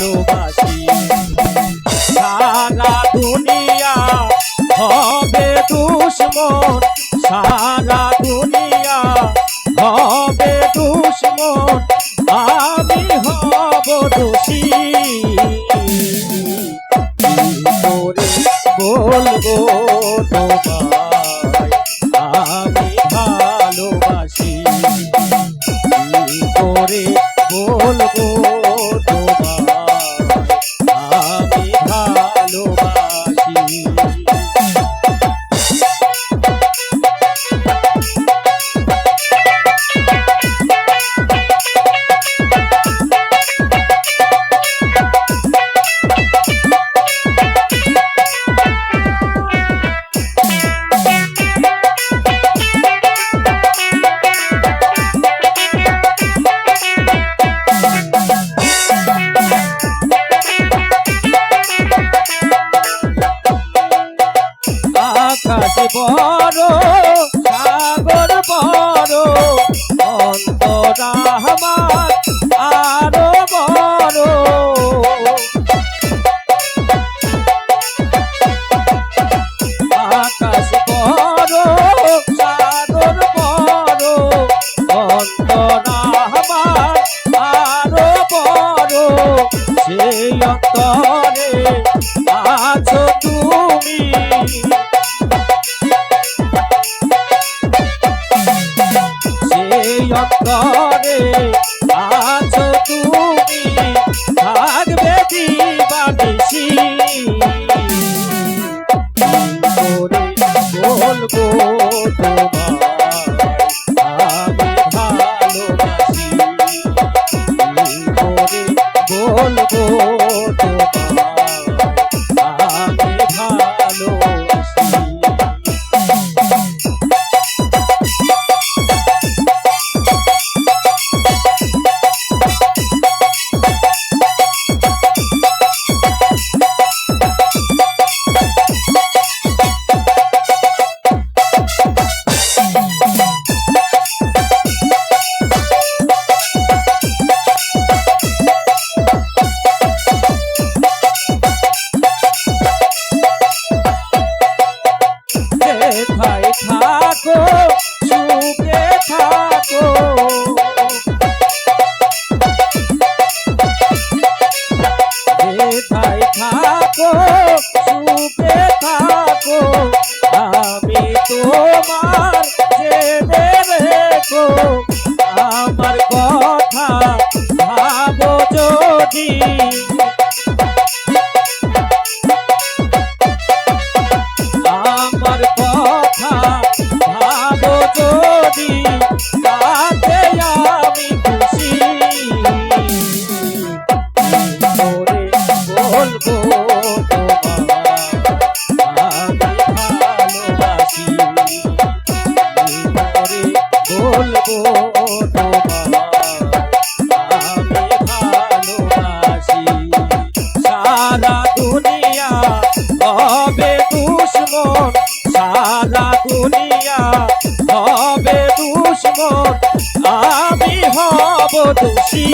ভালোবাসি। সারা দুনিয়া হবে দুশ্মন। সারা দুনিয়া হবে দুশ্মন। আমি হব দোষী। বলব বড় অন্তরে আছো তুমি থাকবে দিবানিসি বলব তোমায়? থাকো, সুখে থাকো। যেথায় থাকো, সুখে থাকো, আমি তোমার জেনে রেখো। আমার কথা ভাবো যদি। বলব বলব আমি ভালোবাসি সারা দুনিয়া হবে দুশ্মন সারা দুনিয়া হবে দুশ্মন আমি হব দোষী।